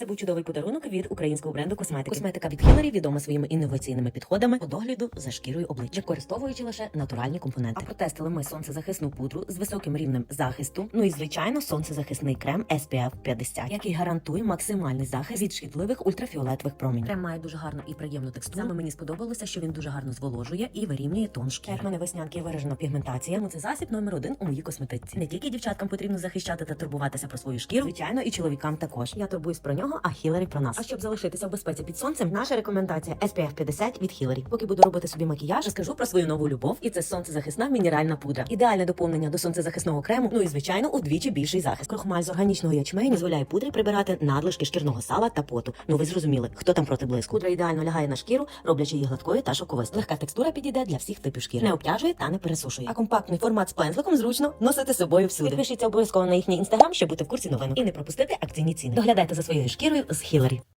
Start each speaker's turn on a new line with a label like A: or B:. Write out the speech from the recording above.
A: Це був чудовий подарунок від українського бренду косметики. Косметика від Хіларі відома своїми інноваційними підходами по догляду за шкірою обличчя, використовуючи лише натуральні компоненти. А протестили ми сонцезахисну пудру з високим рівнем захисту. Ну і звичайно, сонцезахисний крем SPF 50, який гарантує максимальний захист від шкідливих ультрафіолетових промінь. Крем має дуже гарну і приємну текстуру. Саме мені сподобалося, що він дуже гарно зволожує і вирівнює тон шкіри. Як мене веснянки виражена пігментація. Тому це засіб номер один у моїй косметиці. Не тільки дівчаткам потрібно захищати та турбуватися про свою шкіру, звичайно, і чоловікам також. Я турбуюсь про нього, а Хіларі про нас. А щоб залишитися в безпеці під сонцем, наша рекомендація SPF 50 від Хіларі. Поки буду робити собі макіяж, розкажу про свою нову любов, і це сонцезахисна мінеральна пудра. Ідеальне доповнення до сонцезахисного крему. Ну і звичайно, удвічі більший захист. Крохмаль з органічного ячменю дозволяє пудрі прибирати надлишки шкірного сала та поту. Ну ви зрозуміли, хто там проти блиску. Пудра ідеально лягає на шкіру, роблячи її гладкою та шоковистою. Легка текстура підійде для всіх типів шкіри. Не обтяжує та не пересушує. А компактний формат з пензликом зручно носити з собою всюди. Підпишіться обов'язково на їхній інстаграм, щоб бути в курсі новин і не пропустити акційні ціни. Доглядайте за своєю шкірою з Хіларі.